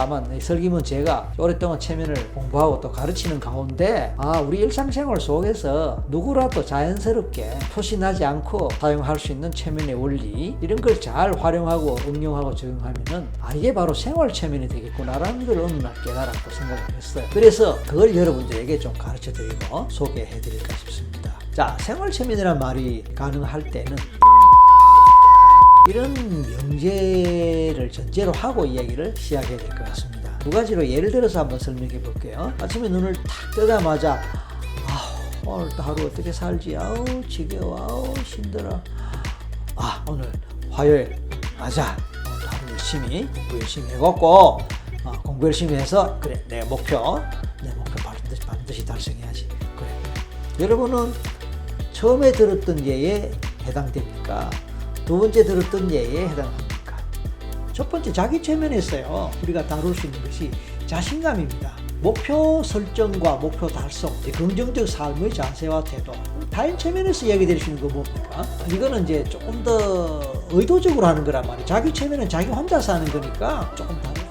다만 이 설기문 제가 오랫동안 체면을 공부하고 또 가르치는 가운데 아 우리 일상생활 속에서 누구라도 자연스럽게 표시나지 않고 사용할 수 있는 체면의 원리 이런 걸 잘 활용하고 응용하고 적용하면은 아 이게 바로 생활 체면이 되겠구나라는 걸 어느 날 깨달았고 생각을 했어요. 그래서 그걸 여러분들에게 좀 가르쳐 드리고 소개해 드릴까 싶습니다. 자 생활 체면이란 말이 가능할 때는 이런 명제를 전제로 하고 이야기를 시작해야 될 것 같습니다. 두 가지로 예를 들어서 한번 설명해 볼게요. 아침에 눈을 탁 뜨자마자 아우 오늘 또 하루 어떻게 살지? 아우 지겨워. 아우 힘들어. 아 오늘 화요일. 맞아. 오늘 하루 열심히 공부 열심히 해갖고 어, 공부 열심히 해서 그래 내 목표 내 목표 반드시, 반드시 달성해야지. 그래. 여러분은 처음에 들었던 예에 해당됩니까? 두 번째 들었던 예에 해당합니까? 첫 번째 자기 최면에서요 우리가 다룰 수 있는 것이 자신감입니다. 목표 설정과 목표 달성, 긍정적 삶의 자세와 태도. 타인 체면에서 이야기될 수 있는 거 뭡니까? 이거는 이제 조금 더 의도적으로 하는 거란 말이에요. 자기 체면은 자기 혼자서 하는 거니까 조금 다른